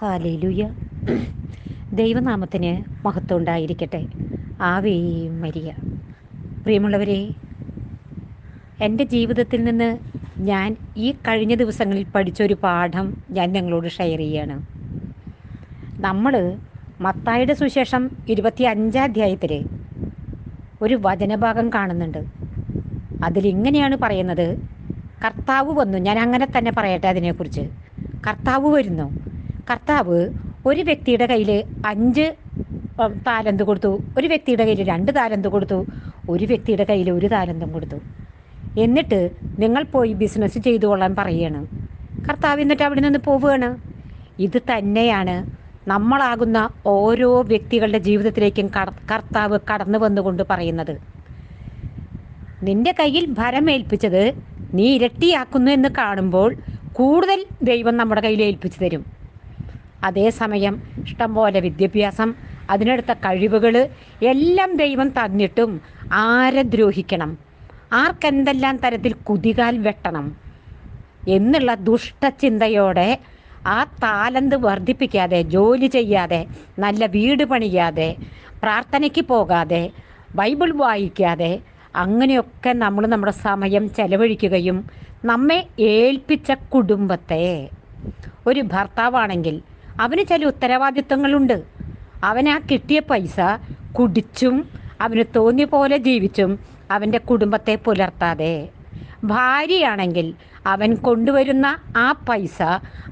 Hallelujah ദൈവനാമത്തിന് മഹത്വം ഉണ്ടായിരിക്കട്ടെ. ആവേയും മരിയ. പ്രിയമുള്ളവരെ എന്റെ ജീവിതത്തിൽ നിന്ന് ഞാൻ ഈ കഴിഞ്ഞ ദിവസങ്ങളിൽ പഠിച്ചൊരു പാഠം ഞാൻ നിങ്ങളോട് ഷെയർ ചെയ്യാണ്. നമ്മൾ മത്തായുടെ സുശേഷം ഇരുപത്തി അഞ്ചാം അധ്യായത്തിൽ ഒരു വചനഭാഗം കാണുന്നുണ്ട്. അതിലിങ്ങനെയാണ് പറയുന്നത്. കർത്താവ് വന്നു. ഞാൻ അങ്ങനെ തന്നെ പറയട്ടെ അതിനെക്കുറിച്ച്. കർത്താവ് വരുന്നു. കർത്താവ് ഒരു വ്യക്തിയുടെ കയ്യിൽ അഞ്ച് താലന്ത് കൊടുത്തു. ഒരു വ്യക്തിയുടെ കയ്യിൽ രണ്ട് താലന്ത് കൊടുത്തു. ഒരു വ്യക്തിയുടെ കയ്യിൽ ഒരു താലന്തും കൊടുത്തു. എന്നിട്ട് നിങ്ങൾ പോയി ബിസിനസ് ചെയ്തു കൊള്ളാൻ പറയുകയാണ്. കർത്താവ് എന്നിട്ട് അവിടെ നിന്ന് പോവുകയാണ്. ഇത് തന്നെയാണ് നമ്മളാകുന്ന ഓരോ വ്യക്തികളുടെ ജീവിതത്തിലേക്കും കർത്താവ് കടന്നു വന്നുകൊണ്ട് പറയുന്നത്. നിന്റെ കയ്യിൽ ഭരം ഭരമേൽപ്പിച്ചത് നീ ഇരട്ടിയാക്കുന്നു എന്ന് കാണുമ്പോൾ കൂടുതൽ ദൈവം നമ്മുടെ കയ്യിൽ ഏൽപ്പിച്ചു തരും. അതേസമയം ഇഷ്ടംപോലെ വിദ്യാഭ്യാസം അതിനടുത്ത കഴിവുകൾ എല്ലാം ദൈവം തന്നിട്ടും ആരെ ദ്രോഹിക്കണം? ആർക്കെന്തെല്ലാം തരത്തിൽ കുതികാൽ വെട്ടണം? എന്നുള്ള ദുഷ്ടചിന്തയോടെ ആ താലന്ത് വർദ്ധിപ്പിക്കാതെ ജോലി ചെയ്യാതെ നല്ല വീട് പണിയാതെ പ്രാർത്ഥനയ്ക്ക് പോകാതെ ബൈബിൾ വായിക്കാതെ അങ്ങനെയൊക്കെ നമ്മൾ നമ്മുടെ സമയം ചെലവഴിക്കുകയും നമ്മെ ഏൽപ്പിച്ച കുടുംബത്തെ. ഒരു ഭർത്താവാണെങ്കിൽ അവന് ചില ഉത്തരവാദിത്തങ്ങളുണ്ട് അവനാ കിട്ടിയ പൈസ കുടിച്ചും അവന് തോന്നിയ പോലെ ജീവിച്ചും അവന്റെ കുടുംബത്തെ പുലർത്താതെ. ഭാര്യയാണെങ്കിൽ അവൻ കൊണ്ടുവരുന്ന ആ പൈസ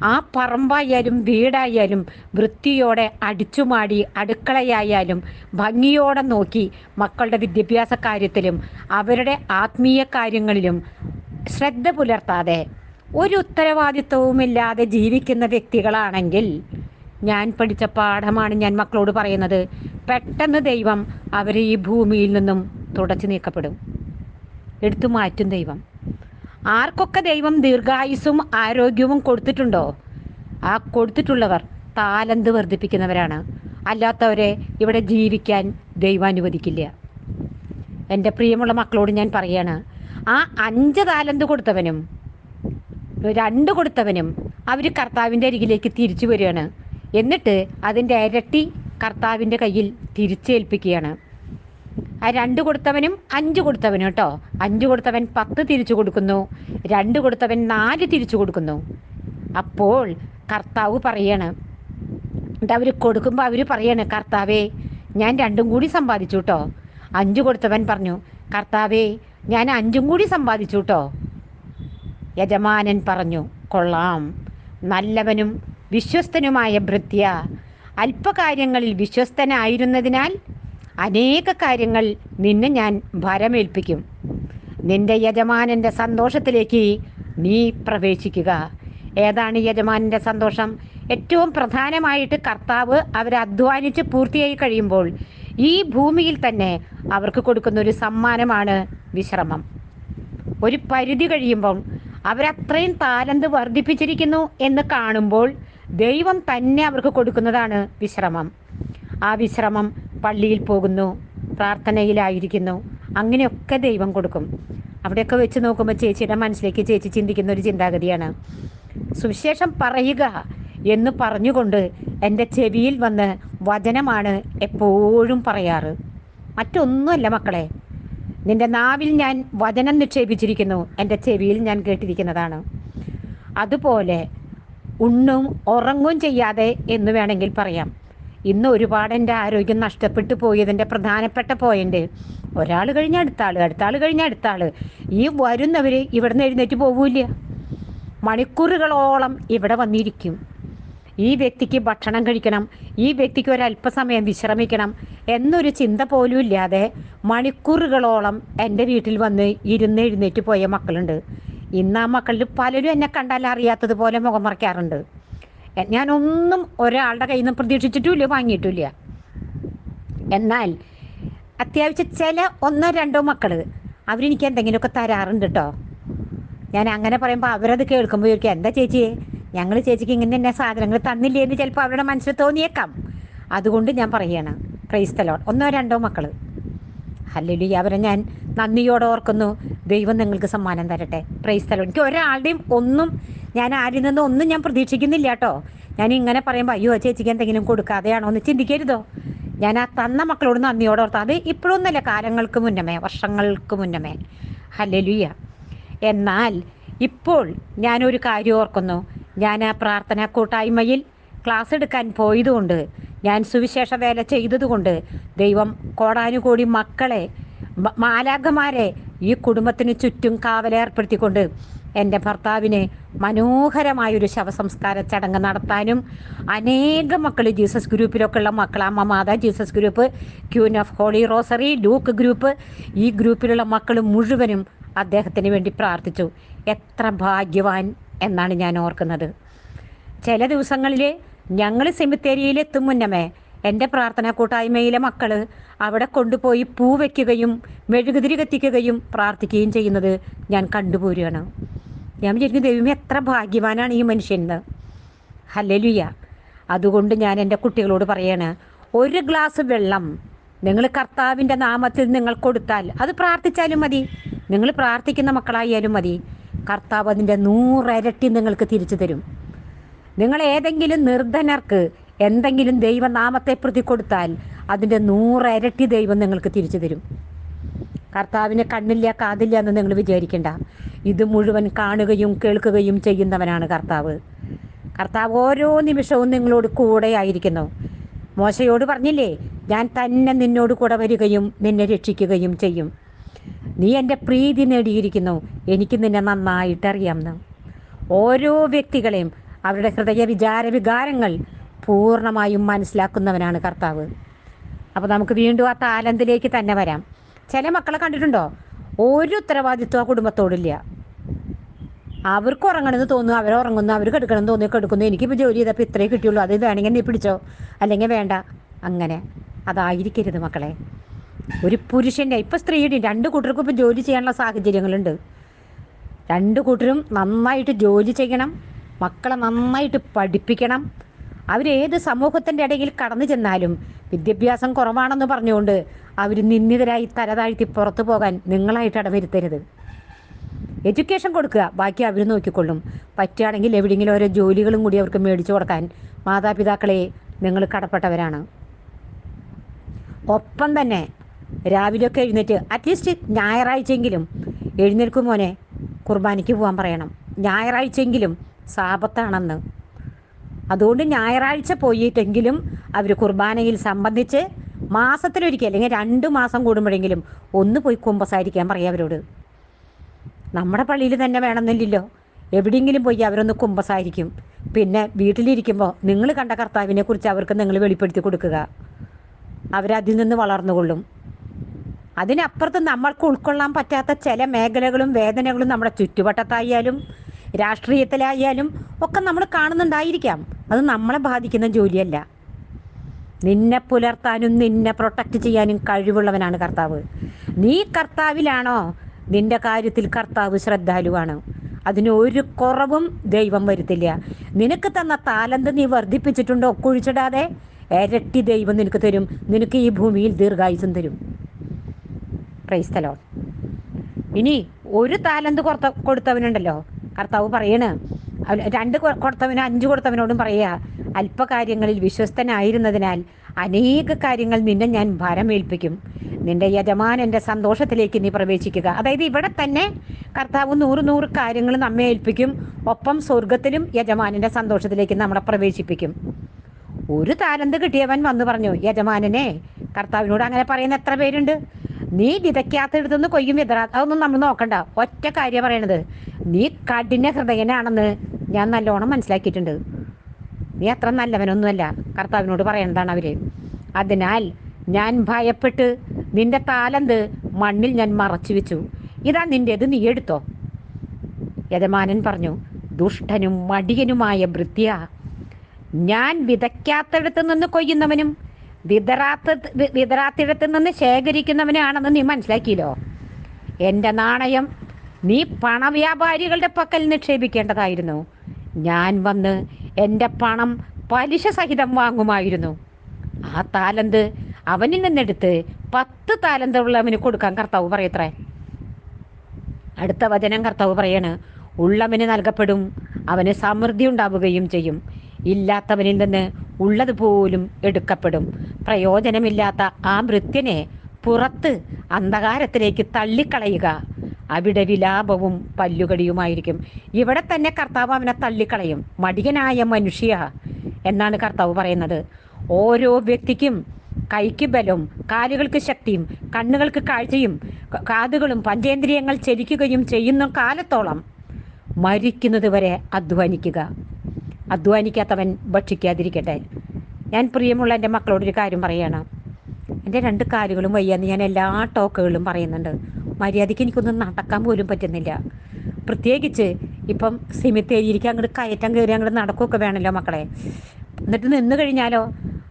ആ പറമ്പായാലും വീടായാലും വൃത്തിയോടെ അടിച്ചുമാടി അടുക്കളയായാലും ഭംഗിയോടെ നോക്കി മക്കളുടെ വിദ്യാഭ്യാസ കാര്യത്തിലും അവരുടെ ആത്മീയ കാര്യങ്ങളിലും ശ്രദ്ധ പുലർത്താതെ ഒരു ഉത്തരവാദിത്വവുമില്ലാതെ ജീവിക്കുന്ന വ്യക്തികളാണെങ്കിൽ ഞാൻ പഠിച്ച പാഠമാണ് ഞാൻ മക്കളോട് പറയുന്നത്. പെട്ടെന്ന് ദൈവം അവരെ ഈ ഭൂമിയിൽ നിന്നും തുടച്ചു നീക്കപ്പെടും. എടുത്തു മാറ്റും ദൈവം. ആർക്കൊക്കെ ദൈവം ദീർഘായുസ്സും ആരോഗ്യവും കൊടുത്തിട്ടുണ്ടോ? ആ കൊടുത്തിട്ടുള്ളവർ താലന്ത് വർദ്ധിപ്പിക്കുന്നവരാണ്. അല്ലാത്തവരെ ഇവിടെ ജീവിക്കാൻ ദൈവം അനുവദിക്കില്ല. എന്റെ പ്രിയമുള്ള മക്കളോട് ഞാൻ പറയാണ് ആ അഞ്ച് താലന്ത് കൊടുത്തവനും രണ്ട് കൊടുത്തവനും അവർ കർത്താവിന്റെ അരികിലേക്ക് തിരിച്ചു വരികയാണ്. എന്നിട്ട് അതിന്റെ ഇരട്ടി കർത്താവിന്റെ കയ്യിൽ തിരിച്ചേൽപ്പിക്കുകയാണ്. ആ രണ്ട് കൊടുത്തവനും അഞ്ച് കൊടുത്തവനും കേട്ടോ. അഞ്ച് കൊടുത്തവൻ പത്ത് തിരിച്ചു കൊടുക്കുന്നു. രണ്ട് കൊടുത്തവൻ നാല് തിരിച്ചു കൊടുക്കുന്നു. അപ്പോൾ കർത്താവ് പറയാണ് എന്നിട്ട് അവർ കൊടുക്കുമ്പോൾ അവർ പറയാണ് കർത്താവേ ഞാൻ രണ്ടും കൂടി സമ്പാദിച്ചു കേട്ടോ. അഞ്ച് കൊടുത്തവൻ പറഞ്ഞു കർത്താവേ ഞാൻ അഞ്ചും കൂടി സമ്പാദിച്ചു കേട്ടോ. യജമാനൻ പറഞ്ഞു കൊള്ളാം. നല്ലവനും വിശ്വസ്തനുമായ ഭൃത്യ അല്പകാര്യങ്ങളിൽ വിശ്വസ്തനായിരുന്നതിനാൽ അനേക കാര്യങ്ങൾ നിന്നെ ഞാൻ ഭരമേൽപ്പിക്കും. നിന്റെ യജമാനന്റെ സന്തോഷത്തിലേക്ക് നീ പ്രവേശിക്കുക. ഏതാണ് യജമാനന്റെ സന്തോഷം? ഏറ്റവും പ്രധാനമായിട്ട് കർത്താവ് അവരെ അധ്വാനിച്ച് പൂർത്തിയായി കഴിയുമ്പോൾ ഈ ഭൂമിയിൽ തന്നെ അവർക്ക് കൊടുക്കുന്ന ഒരു സമ്മാനമാണ് വിശ്രമം. ഒരു പരിധി കഴിയുമ്പോൾ അവരത്രയും താലന്ത് വർദ്ധിപ്പിച്ചിരിക്കുന്നു എന്ന് കാണുമ്പോൾ ദൈവം തന്നെ അവർക്ക് കൊടുക്കുന്നതാണ് വിശ്രമം. ആ വിശ്രമം പള്ളിയിൽ പോകുന്നു പ്രാർത്ഥനയിലായിരിക്കുന്നു അങ്ങനെയൊക്കെ ദൈവം കൊടുക്കും. അവിടെയൊക്കെ വെച്ച് നോക്കുമ്പോൾ ചേച്ചിയുടെ മനസ്സിലേക്ക് ചേച്ചി ചിന്തിക്കുന്ന ഒരു ചിന്താഗതിയാണ്. സുവിശേഷം പറയുക എന്ന് പറഞ്ഞുകൊണ്ട് എന്റെ ചെവിയിൽ വന്ന് വചനമാണ് എപ്പോഴും പറയാറ്. മറ്റൊന്നുമല്ല മക്കളെ നിന്റെ നാവിൽ ഞാൻ വചനം നിക്ഷേപിച്ചിരിക്കുന്നു എന്റെ ചെവിയിൽ ഞാൻ കേട്ടിരിക്കുന്നതാണ്. അതുപോലെ ഉണ്ണും ഉറങ്ങും ചെയ്യാതെ എന്ന് വേണമെങ്കിൽ പറയാം. ഇന്ന് ഒരുപാട് എന്റെ ആരോഗ്യം നഷ്ടപ്പെട്ടു പോയതിന്റെ പ്രധാനപ്പെട്ട പോയിന്റ് ഒരാൾ കഴിഞ്ഞ അടുത്ത ആൾ അടുത്ത ആൾ കഴിഞ്ഞ അടുത്ത ആൾ ഈ വരുന്നവർ ഇവിടുന്ന് എഴുന്നേറ്റ് പോവില്ല. മണിക്കൂറുകളോളം ഇവിടെ വന്നിരിക്കും. ഈ വ്യക്തിക്ക് ഭക്ഷണം കഴിക്കണം ഈ വ്യക്തിക്ക് ഒരല്പസമയം വിശ്രമിക്കണം എന്നൊരു ചിന്ത പോലും ഇല്ലാതെ മണിക്കൂറുകളോളം എന്റെ വീട്ടിൽ വന്ന് ഇരുന്ന് എഴുന്നേറ്റ് പോയ മക്കളുണ്ട്. ഇന്ന് ആ മക്കളിൽ പലരും എന്നെ കണ്ടാൽ അറിയാത്തതുപോലെ മുഖം മറയ്ക്കാറുണ്ട്. ഞാനൊന്നും ഒരാളുടെ കയ്യിൽ നിന്ന് പ്രതീക്ഷിച്ചിട്ടുമില്ല വാങ്ങിയിട്ടില്ല എന്നാൽ അത്യാവശ്യം ചില ഒന്നോ രണ്ടോ മക്കൾ അവരെനിക്ക് എന്തെങ്കിലുമൊക്കെ തരാറുണ്ട് കേട്ടോ ഞാൻ അങ്ങനെ പറയുമ്പോൾ അവരത് കേൾക്കുമ്പോൾ ചോദിക്കും എന്താ ചേച്ചി? ഞങ്ങൾ ചേച്ചിക്ക് ഇങ്ങനെ തന്നെ സാധനങ്ങൾ തന്നില്ലേ എന്ന് ചിലപ്പോൾ അവരുടെ മനസ്സിൽ തോന്നിയേക്കാം. അതുകൊണ്ട് ഞാൻ പറയുകയാണ് ക്രൈസ്തലോ ഒന്നോ രണ്ടോ മക്കൾ ഹല്ലേലൂയ. അവരെ ഞാൻ നന്ദിയോടെ ഓർക്കുന്നു. ദൈവം നിങ്ങൾക്ക് സമ്മാനം തരട്ടെ. പ്രൈസ് തലോ എനിക്ക് ഒരാളുടെയും ഒന്നും ഞാൻ ആരിൽ നിന്നും ഒന്നും ഞാൻ പ്രതീക്ഷിക്കുന്നില്ല കേട്ടോ. ഞാൻ ഇങ്ങനെ പറയുമ്പോൾ അയ്യോ ചേച്ചിക്ക് എന്തെങ്കിലും കൊടുക്കാതെയാണോ? എന്ന് ചിന്തിക്കരുതോ. ഞാൻ ആ തന്ന മക്കളോട് നന്ദിയോടെ ഓർത്താൽ അത് ഇപ്പോഴൊന്നുമല്ല കാലങ്ങൾക്ക് മുന്നമേ വർഷങ്ങൾക്ക് മുന്നമേ. ഹലലുയ എന്നാൽ ഇപ്പോൾ ഞാനൊരു കാര്യം ഓർക്കുന്നു. ഞാൻ ആ പ്രാർത്ഥനാ കൂട്ടായ്മയിൽ ക്ലാസ് എടുക്കാൻ പോയതുകൊണ്ട് ഞാൻ സുവിശേഷ വേല ചെയ്തതുകൊണ്ട് ദൈവം കോടാനുകോടി മക്കളെ മാലാഖമാരെ ഈ കുടുംബത്തിന് ചുറ്റും കാവലേർപ്പെടുത്തിക്കൊണ്ട് എന്റെ ഭർത്താവിന് മനോഹരമായൊരു ശവസംസ്കാര ചടങ്ങ് നടത്താനും അനേകം മക്കൾ ജീസസ് ഗ്രൂപ്പിലൊക്കെ ഉള്ള മക്കൾ അമ്മ മാതാ Jesus group Queen of Holy Rosary Luke group ഈ ഗ്രൂപ്പിലുള്ള മക്കൾ മുഴുവനും അദ്ദേഹത്തിന് വേണ്ടി പ്രാർത്ഥിച്ചു. എത്ര ഭാഗ്യവാൻ എന്നാണ് ഞാൻ ഓർക്കുന്നത്. ചില ദിവസങ്ങളിൽ ഞങ്ങൾ സെമിത്തേരിയിൽ എത്തും മുന്നമേ എന്റെ പ്രാർത്ഥനാ കൂട്ടായ്മയിലെ മക്കൾ അവിടെ കൊണ്ടുപോയി പൂ വയ്ക്കുകയും മെഴുകുതിരി കത്തിക്കുകയും പ്രാർത്ഥിക്കുകയും ചെയ്യുന്നത് ഞാൻ കണ്ടുപോരുകയാണ്. ഞാൻ വിചാരിക്കും ദൈവമേ എത്ര ഭാഗ്യവാനാണ് ഈ മനുഷ്യന് ഹല്ലലുയ. അതുകൊണ്ട് ഞാൻ എന്റെ കുട്ടികളോട് പറയാണ് ഒരു ഗ്ലാസ് വെള്ളം നിങ്ങൾ കർത്താവിന്റെ നാമത്തിൽ നിങ്ങൾ കൊടുത്താൽ അത് പ്രാർത്ഥിച്ചാലും മതി. നിങ്ങൾ പ്രാർത്ഥിക്കുന്ന മക്കളായാലും മതി. കർത്താവ് അതിന്റെ നൂറരട്ടി നിങ്ങൾക്ക് തിരിച്ചു തരും. നിങ്ങൾ ഏതെങ്കിലും നിർധനർക്ക് എന്തെങ്കിലും ദൈവനാമത്തെ പ്രതി കൊടുത്താൽ അതിന്റെ നൂറരട്ടി ദൈവം നിങ്ങൾക്ക് തിരിച്ചു തരും. കർത്താവിനെ കണ്ണില്ല കാതില്ല എന്ന് നിങ്ങൾ വിചാരിക്കേണ്ട. ഇത് മുഴുവൻ കാണുകയും കേൾക്കുകയും ചെയ്യുന്നവനാണ് കർത്താവ്. കർത്താവ് ഓരോ നിമിഷവും നിങ്ങളോട് കൂടെ ആയിരിക്കുന്നു. മോശയോട് പറഞ്ഞില്ലേ ഞാൻ തന്നെ നിന്നോട് കൂടെ വരികയും നിന്നെ രക്ഷിക്കുകയും ചെയ്യും. നീ എന്റെ പ്രീതി നേടിയിരിക്കുന്നു. എനിക്ക് നിന്നെ നന്നായിട്ട് ഓരോ വ്യക്തികളെയും അവരുടെ ഹൃദയ വിചാര വികാരങ്ങൾ പൂർണമായും മനസ്സിലാക്കുന്നവനാണ് കർത്താവ്. അപ്പോൾ നമുക്ക് വീണ്ടും ആ താലന്തിലേക്ക് തന്നെ വരാം. ചില മക്കളെ കണ്ടിട്ടുണ്ടോ? ഒരു ഉത്തരവാദിത്വം ആ കുടുംബത്തോടില്ല. അവർക്ക് ഉറങ്ങണമെന്ന് തോന്നുന്നു അവർ ഉറങ്ങുന്നു അവർ കെടുക്കണമെന്ന് തോന്നി കെടുക്കുന്നു എനിക്കിപ്പോൾ ജോലി ചെയ്തപ്പോൾ ഇത്രേ കിട്ടിയുള്ളൂ അത് വേണമെങ്കിൽ നീ പിടിച്ചോ? അല്ലെങ്കിൽ വേണ്ട. അങ്ങനെ. അതായിരിക്കരുത് മക്കളെ. ഒരു പുരുഷന്റെ ഇപ്പോൾ സ്ത്രീയുടെയും രണ്ട് കൂട്ടർക്കും ഇപ്പോൾ ജോലി ചെയ്യാനുള്ള സാഹചര്യങ്ങളുണ്ട്. രണ്ട് കൂട്ടരും നന്നായിട്ട് ജോലി ചെയ്യണം മക്കളെ നന്നായിട്ട് പഠിപ്പിക്കണം. അവരേത് സമൂഹത്തിന്റെ ഇടയിൽ കടന്നു ചെന്നാലും വിദ്യാഭ്യാസം കുറവാണെന്ന് പറഞ്ഞുകൊണ്ട് അവർ നിന്ദിതരായി തലതാഴ്ത്തി പുറത്തു പോകാൻ നിങ്ങളായിട്ട് ഇടവരുത്തരുത്. എഡ്യൂക്കേഷൻ കൊടുക്കുക. ബാക്കി അവർ നോക്കിക്കൊള്ളും. പറ്റുകയാണെങ്കിൽ എവിടെയെങ്കിലും ഓരോ ജോലികളും കൂടി അവർക്ക് മേടിച്ചു കൊടുക്കാൻ മാതാപിതാക്കളെ നിങ്ങൾ കടപ്പെട്ടവരാണ്. ഒപ്പം തന്നെ രാവിലെയൊക്കെ എഴുന്നേറ്റ് അറ്റ്ലീസ്റ്റ് ഞായറാഴ്ചയെങ്കിലും എഴുന്നേൽക്കും മോനെ കുർബാനയ്ക്ക് പോകാൻ പറയണം. ഞായറാഴ്ചയെങ്കിലും സാപത്താണെന്ന്. അതുകൊണ്ട് ഞായറാഴ്ച പോയിട്ടെങ്കിലും അവർ കുർബാനയിൽ സംബന്ധിച്ച് മാസത്തിലൊരിക്കൽ അല്ലെങ്കിൽ രണ്ട് മാസം കൂടുമ്പോഴെങ്കിലും ഒന്ന് പോയി കുമ്പസാരിക്കാൻ പറയാം അവരോട്. നമ്മുടെ പള്ളിയിൽ തന്നെ വേണമെന്നില്ലല്ലോ. എവിടെയെങ്കിലും പോയി അവരൊന്ന് കുമ്പസാരിക്കും. പിന്നെ വീട്ടിലിരിക്കുമ്പോൾ നിങ്ങൾ കണ്ട കർത്താവിനെ കുറിച്ച് അവർക്ക് നിങ്ങൾ വെളിപ്പെടുത്തി കൊടുക്കുക. അവരതിൽ നിന്ന് വളർന്നുകൊള്ളും. അതിനപ്പുറത്ത് നമ്മൾക്ക് ഉൾക്കൊള്ളാൻ പറ്റാത്ത ചില മേഖലകളും വേദനകളും നമ്മുടെ ചുറ്റുവട്ടത്തായാലും രാഷ്ട്രീയത്തിലായാലും ഒക്കെ നമ്മൾ കാണുന്നുണ്ടായിരിക്കാം. അത് നമ്മളെ ബാധിക്കുന്ന ജോലിയല്ല. നിന്നെ പുലർത്താനും നിന്നെ പ്രൊട്ടക്റ്റ് ചെയ്യാനും കഴിവുള്ളവനാണ് കർത്താവ്. നീ കർത്താവിലാണോ? നിന്റെ കാര്യത്തിൽ കർത്താവ് ശ്രദ്ധാലുവാണ്. അതിന് ഒരു കുറവും ദൈവം വരുത്തില്ല. നിനക്ക് തന്ന താലന്ത് നീ വർദ്ധിപ്പിച്ചിട്ടുണ്ടോ? കുഴിച്ചിടാതെ ഇരട്ടി ദൈവം നിനക്ക് തരും. നിനക്ക് ഈ ഭൂമിയിൽ ദീർഘായുസം തരും. ക്രൈസ്തലോ ഇനി ഒരു താലന്ത് കൊടുത്ത കൊടുത്തവനുണ്ടല്ലോ. കർത്താവ് പറയണ് രണ്ട് കൊടുത്തവനും അഞ്ച് കൊടുത്തവനോടും പറയുക അല്പകാര്യങ്ങളിൽ വിശ്വസ്തനായിരുന്നതിനാൽ അനേക കാര്യങ്ങൾ നിന്നെ ഞാൻ ഭാരമേൽപ്പിക്കും. നിന്റെ യജമാനന്റെ സന്തോഷത്തിലേക്ക് നീ പ്രവേശിക്കുക. അതായത് ഇവിടെ തന്നെ കർത്താവ് നൂറ് നൂറ് കാര്യങ്ങൾ നമ്മെ ഏൽപ്പിക്കും. ഒപ്പം സ്വർഗത്തിലും യജമാനന്റെ സന്തോഷത്തിലേക്ക് നമ്മളെ പ്രവേശിപ്പിക്കും. ഒരു താരന്ത് കിട്ടിയവൻ വന്നു പറഞ്ഞു യജമാനനെ കർത്താവിനോട് അങ്ങനെ പറയുന്ന എത്ര പേരുണ്ട്? നീ വിതയ്ക്കാത്തടുത്തുനിന്ന് കൊയ്യും വിതറാ അതൊന്നും നമ്മൾ നോക്കണ്ട. ഒറ്റ കാര്യം പറയണത്. നീ കഠിന ഹൃദയനാണെന്ന് ഞാൻ നല്ലോണം മനസ്സിലാക്കിയിട്ടുണ്ട്. നീ അത്ര നല്ലവനൊന്നുമല്ല കർത്താവിനോട് പറയേണ്ടതാണ് അവർ. അതിനാൽ ഞാൻ ഭയപ്പെട്ട് നിന്റെ താലന്ത് മണ്ണിൽ ഞാൻ മറച്ചു വെച്ചു. ഇതാ നിന്റേത് നീ എടുത്തോ. യജമാനൻ പറഞ്ഞു ദുഷ്ടനും മടിയനുമായ ഭൃത്യ ഞാൻ വിതയ്ക്കാത്തിടത്ത് നിന്ന് കൊയ്യുന്നവനും വിതറാത്ത വിതറാത്തിടത്ത് നിന്ന് ശേഖരിക്കുന്നവനാണെന്ന് നീ മനസ്സിലാക്കിയല്ലോ. എന്റെ നാണയം നീ പണവ്യാപാരികളുടെ പക്കൽ നിക്ഷേപിക്കേണ്ടതായിരുന്നു. ഞാൻ വന്ന് എന്റെ പണം പലിശ സഹിതം വാങ്ങുമായിരുന്നു. ആ താലന്ത് അവനിൽ നിന്നെടുത്ത് പത്ത് താലന്തുള്ളവന് കൊടുക്കാൻ കർത്താവ് പറയത്രേ. അടുത്ത വചനം കർത്താവ് പറയാണ് ഉള്ളവന് നൽകപ്പെടും അവന് സമൃദ്ധി ഉണ്ടാവുകയും ചെയ്യും. ഇല്ലാത്തവനിൽ നിന്ന് ഉള്ളതുപോലും എടുക്കപ്പെടും. പ്രയോജനമില്ലാത്ത ആ ഭൃത്യനെ പുറത്ത് അന്ധകാരത്തിലേക്ക് തള്ളിക്കളയുക. അവിടെ വിലാപവും പല്ലുകടിയുമായിരിക്കും. ഇവിടെ തന്നെ കർത്താവ് അവനെ തള്ളിക്കളയും. മടിയനായ മനുഷ്യ എന്നാണ് കർത്താവ് പറയുന്നത്. ഓരോ വ്യക്തിക്കും കൈക്ക് ബലവും കാലുകൾക്ക് ശക്തിയും കണ്ണുകൾക്ക് കാഴ്ചയും കാതുകളും പഞ്ചേന്ദ്രിയങ്ങൾ ചലിക്കുകയും ചെയ്യുന്ന കാലത്തോളം മരിക്കുന്നത് വരെ അധ്വാനിക്കുക. അധ്വാനിക്കാത്തവൻ ഭക്ഷിക്കാതിരിക്കട്ടെ. ഞാൻ പ്രിയമുള്ള എന്റെ മക്കളോടൊരു കാര്യം പറയുകയാണ് എന്റെ രണ്ട് കാലുകളും വയ്യാന്ന് ഞാൻ എല്ലാ ടോക്കുകളും പറയുന്നുണ്ട്. മര്യാദയ്ക്ക് എനിക്കൊന്നും നടക്കാൻ പോലും പറ്റുന്നില്ല. പ്രത്യേകിച്ച് ഇപ്പം സിമിത്തേരിയിരിക്കും അങ്ങോട്ട് കയറ്റം കയറി അങ്ങോട്ട് നടക്കുകയൊക്കെ വേണമല്ലോ മക്കളെ. എന്നിട്ട് നിന്ന് കഴിഞ്ഞാലോ?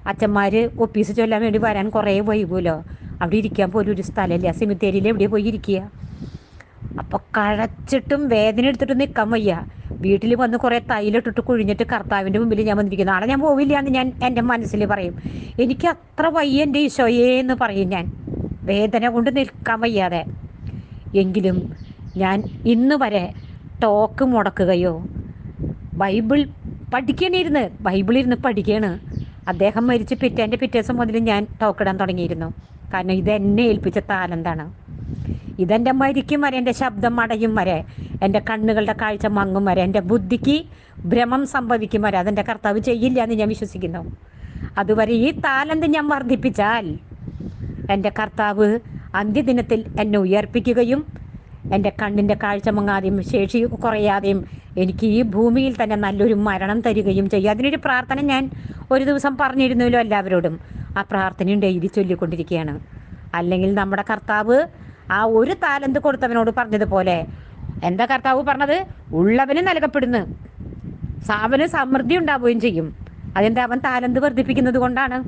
അച്ഛന്മാർ ഒപ്പീസ് ചൊല്ലാൻ വേണ്ടി വരാൻ കുറേ വൈകുമല്ലോ. അവിടെ ഇരിക്കാൻ പോലും ഒരു സ്ഥലമില്ല. സിമിത്തേരിയിൽ എവിടെ പോയി ഇരിക്കുക? അപ്പോൾ കഴച്ചിട്ടും വേദന എടുത്തിട്ട് നിൽക്കാൻ വയ്യ. വീട്ടിൽ വന്ന് കുറേ തൈലിട്ടിട്ട് കുഴിഞ്ഞിട്ട് കർത്താവിന്റെ മുമ്പിൽ ഞാൻ വന്നിരിക്കുന്നു. നാളെ ഞാൻ പോവില്ല എന്ന് ഞാൻ എന്റെ മനസ്സിൽ പറയും. എനിക്ക് അത്ര വയ്യ എന്റെ ഈശോയേ എന്ന് പറയും ഞാൻ. വേദന കൊണ്ട് നിൽക്കാൻ വയ്യാതെ. എങ്കിലും ഞാൻ ഇന്ന് വരെ ടോക്ക് മുടക്കുകയോ ബൈബിൾ പഠിക്കണിരുന്ന് ബൈബിളിരുന്ന് പഠിക്കുകയാണ്. അദ്ദേഹം മരിച്ച് പിറ്റേന്റെ പിറ്റേ ദിവസം മുതൽ ഞാൻ ടോക്കിടാൻ തുടങ്ങിയിരുന്നു. കാരണം ഇത് എന്നെ ഏൽപ്പിച്ച താലന്താണ് ഇതെന്റെ മരിക്കും വരെ എന്റെ ശബ്ദം അടയും വരെ എന്റെ കണ്ണുകളുടെ കാഴ്ച മങ്ങും വരെ എന്റെ ബുദ്ധിക്ക് ഭ്രമം സംഭവിക്കും വരെ അതെന്റെ കർത്താവ് ചെയ്യില്ല എന്ന് ഞാൻ വിശ്വസിക്കുന്നു. അതുവരെ ഈ താലന്ത് ഞാൻ വർദ്ധിപ്പിച്ചാൽ എന്റെ കർത്താവ് അന്ത്യദിനത്തിൽ എന്നെ ഉയർപ്പിക്കുകയും എന്റെ കണ്ണിന്റെ കാഴ്ച മങ്ങാതെയും ശേഷി കുറയാതെയും എനിക്ക് ഈ ഭൂമിയിൽ തന്നെ നല്ലൊരു മരണം തരികയും ചെയ്യും. അതിനൊരു പ്രാർത്ഥന ഞാൻ ഒരു ദിവസം പറഞ്ഞിരുന്നല്ലോ എല്ലാവരോടും. ആ പ്രാർത്ഥനയും ഡെയിലി ചൊല്ലിക്കൊണ്ടിരിക്കുകയാണ്. അല്ലെങ്കിൽ നമ്മുടെ കർത്താവ് ആ ഒരു താലന്ത് കൊടുത്തവനോട് പറഞ്ഞതുപോലെ എന്താ കർത്താവ് പറഞ്ഞത്? ഉള്ളവന് നൽകപ്പെടുന്നു. അവന് സമൃദ്ധി ഉണ്ടാവുകയും ചെയ്യും. അതെന്താ? അവൻ താലന്ത് വർദ്ധിപ്പിക്കുന്നത് കൊണ്ടാണ്.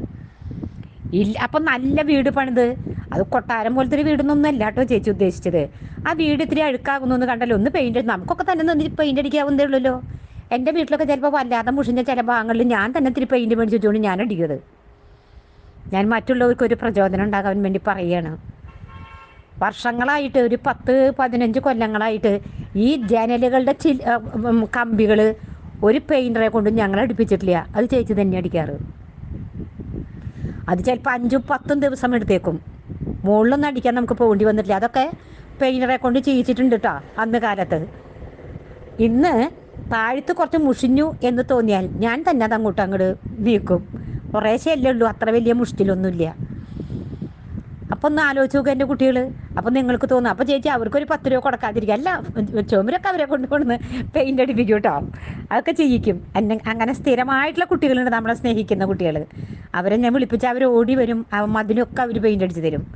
ഇല്ല അപ്പം നല്ല വീട് പണിത്. അത് കൊട്ടാരം പോലത്തെ ഒരു വീടൊന്നും അല്ല കേട്ടോ ചേച്ചി ഉദ്ദേശിച്ചത്. ആ വീട് ഇത്തിരി അഴുക്കാകുന്നു എന്ന് കണ്ടല്ലോ ഒന്ന് പെയിന്റ് നമുക്കൊക്കെ തന്നെ ഒന്ന് പെയിന്റ് അടിക്കാവുന്നേ ഉള്ളല്ലോ. എന്റെ വീട്ടിലൊക്കെ ചിലപ്പോൾ വല്ലാതെ മുഷിഞ്ഞ ചില ഭാഗങ്ങളിൽ ഞാൻ തന്നെ ഇത്തിരി പെയിന്റ് മേടിച്ച് വെച്ചുകൊണ്ട് ഞാൻ അടിക്കുന്നത് ഞാൻ മറ്റുള്ളവർക്ക് ഒരു പ്രചോദനം ഉണ്ടാകാൻ വേണ്ടി പറയുകയാണ്. വർഷങ്ങളായിട്ട് ഒരു പത്ത് പതിനഞ്ച് കൊല്ലങ്ങളായിട്ട് ഈ ജനലുകളുടെ ചി കമ്പികൾ ഒരു പെയിന്ററെ കൊണ്ട് ഞങ്ങൾ അടുപ്പിച്ചിട്ടില്ല. അത് ചേച്ചി തന്നെ അടിക്കാറ്. അത് ചിലപ്പോൾ അഞ്ചും പത്തും ദിവസം എടുത്തേക്കും. മുകളിലൊന്നും അടിക്കാൻ നമുക്ക് പോകേണ്ടി വന്നിട്ടില്ല. അതൊക്കെ പെയിനറെ കൊണ്ട് ചെയ്യിച്ചിട്ടുണ്ട് കേട്ടോ അന്ന് കാലത്ത്. ഇന്ന് താഴത്ത് കുറച്ച് മുഷിഞ്ഞു എന്ന് തോന്നിയാൽ ഞാൻ തന്നെ അത് അങ്ങോട്ട് അങ്ങോട്ട് വീക്കും കുറേ ശല്യേ ഉള്ളൂ അത്ര വലിയ മുഷ്ടിലൊന്നുമില്ല. അപ്പം ഒന്ന് ആലോചിച്ച് നോക്കുക എന്റെ കുട്ടികൾ അപ്പം നിങ്ങൾക്ക് തോന്നും അപ്പം ചേച്ചി അവർക്കൊരു പത്ത് രൂപ കൊടുക്കാതിരിക്കുക അല്ല ചുമരൊക്കെ അവരെ കൊണ്ട് കൊണ്ടുവന്ന് പെയിന്റ് അടിപ്പിക്കും കേട്ടോ അതൊക്കെ ചെയ്യിക്കും. അങ്ങനെ സ്ഥിരമായിട്ടുള്ള കുട്ടികളുണ്ട് നമ്മളെ സ്നേഹിക്കുന്ന കുട്ടികൾ അവരെ ഞാൻ വിളിപ്പിച്ച് അവർ ഓടി വരും. അതിനൊക്കെ അവർ പെയിന്റ് അടിച്ച് തരും.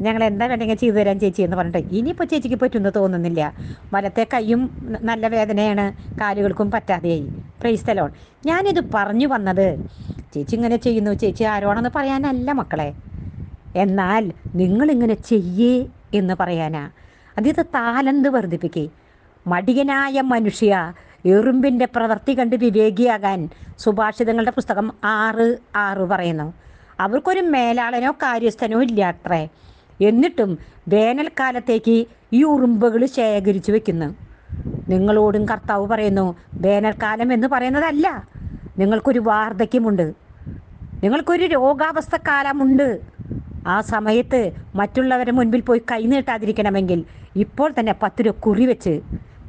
ഞങ്ങൾ എന്താ വേണ്ടെങ്കിൽ ചെയ്തു തരാൻ ചേച്ചി എന്ന് പറഞ്ഞിട്ട്. ഇനിയിപ്പോൾ ചേച്ചിക്ക് പറ്റുമെന്ന് തോന്നുന്നില്ല. വലത്തെ കൈയും നല്ല വേദനയാണ്. കാലുകൾക്കും പറ്റാതെയായി. പ്രൈസ് തലോൺ ഞാനിത് പറഞ്ഞു വന്നത് ചേച്ചി ഇങ്ങനെ ചെയ്യുന്നു. ചേച്ചി ആരോണെന്ന് പറയാനല്ല മക്കളെ. എന്നാൽ നിങ്ങളിങ്ങനെ ചെയ്യേ എന്ന് പറയാനാ. അതിത് താലന്ത് വർദ്ധിപ്പിക്കേ. മടിയനായ മനുഷ്യ എറുമ്പിന്റെ പ്രവൃത്തി കണ്ട് വിവേകിയാകാൻ സുഭാഷിതങ്ങളുടെ പുസ്തകം ആറ് ആറ് പറയുന്നു. അവർക്കൊരു മേലാളനോ കാര്യസ്ഥനോ ഇല്ല അത്രേ എന്നിട്ടും വേനൽക്കാലത്തേക്ക് ഈ ഉറുമ്പുകൾ ശേഖരിച്ചു വെക്കുന്നു. നിങ്ങളോടും കർത്താവ് പറയുന്നു വേനൽക്കാലം എന്ന് പറയുന്നതല്ല. നിങ്ങൾക്കൊരു വാർദ്ധക്യമുണ്ട്. നിങ്ങൾക്കൊരു രോഗാവസ്ഥ കാലമുണ്ട് ആ സമയത്ത് മറ്റുള്ളവരുടെ മുൻപിൽ പോയി കൈനീട്ടാതിരിക്കണമെങ്കിൽ ഇപ്പോൾ തന്നെ പത്ത് രൂപ കുറി വെച്ച്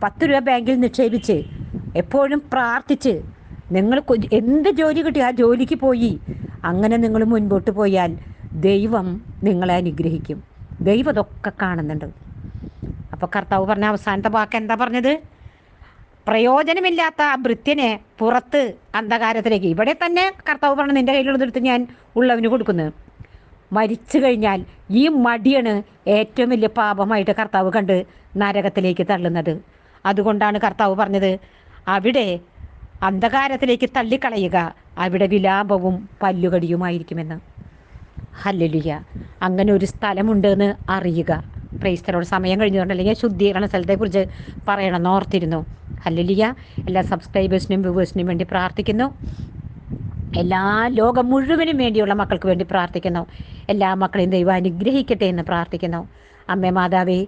പത്ത് രൂപ ബാങ്കിൽ നിക്ഷേപിച്ച് എപ്പോഴും പ്രാർത്ഥിച്ച് നിങ്ങൾ എന്ത് ജോലി കിട്ടി ആ ജോലിക്ക് പോയി അങ്ങനെ നിങ്ങൾ മുൻപോട്ട് പോയാൽ ദൈവം നിങ്ങളെ അനുഗ്രഹിക്കും. ദൈവം ഇതൊക്കെ കാണുന്നുണ്ട്. അപ്പോൾ കർത്താവ് പറഞ്ഞ അവസാനത്തെ വാക്ക് എന്താ പറഞ്ഞത്? പ്രയോജനമില്ലാത്ത ആ ഭൃത്യനെ പുറത്ത് അന്ധകാരത്തിലേക്ക് ഇവിടെ തന്നെ കർത്താവ് പറഞ്ഞ നിന്റെ കയ്യിലുള്ളതെടുത്ത് ഞാൻ ഉള്ളവന് കൊടുക്കുന്നു. മരിച്ചു കഴിഞ്ഞാൽ ഈ മടിയാണ് ഏറ്റവും വലിയ പാപമായിട്ട് കർത്താവ് കണ്ട് നരകത്തിലേക്ക് തള്ളുന്നത്. അതുകൊണ്ടാണ് കർത്താവ് പറഞ്ഞത് അവിടെ അന്ധകാരത്തിലേക്ക് തള്ളിക്കളയുക. അവിടെ വിലാപവും പല്ലുകടിയുമായിരിക്കുമെന്ന്. ഹല്ലുലിയ അങ്ങനെ ഒരു സ്ഥലമുണ്ടെന്ന് അറിയുക. പ്രൈസ്തലോട് സമയം കഴിഞ്ഞുകൊണ്ടല്ലെങ്കിൽ ശുദ്ധീകരണ സ്ഥലത്തെക്കുറിച്ച് പറയണമെന്ന് ഓർത്തിരുന്നു. ഹല്ലുലിയ എല്ലാ സബ്സ്ക്രൈബേഴ്സിനും വ്യൂവേഴ്സിനും വേണ്ടി പ്രാർത്ഥിക്കുന്നു. എല്ലാ ലോകം മുഴുവനും വേണ്ടിയുള്ള മക്കൾക്ക് വേണ്ടി പ്രാർത്ഥിക്കുന്നു. എല്ലാ മക്കളെയും ദൈവം അനുഗ്രഹിക്കട്ടെ എന്ന് പ്രാർത്ഥിക്കുന്നു. അമ്മേ മാതാവേ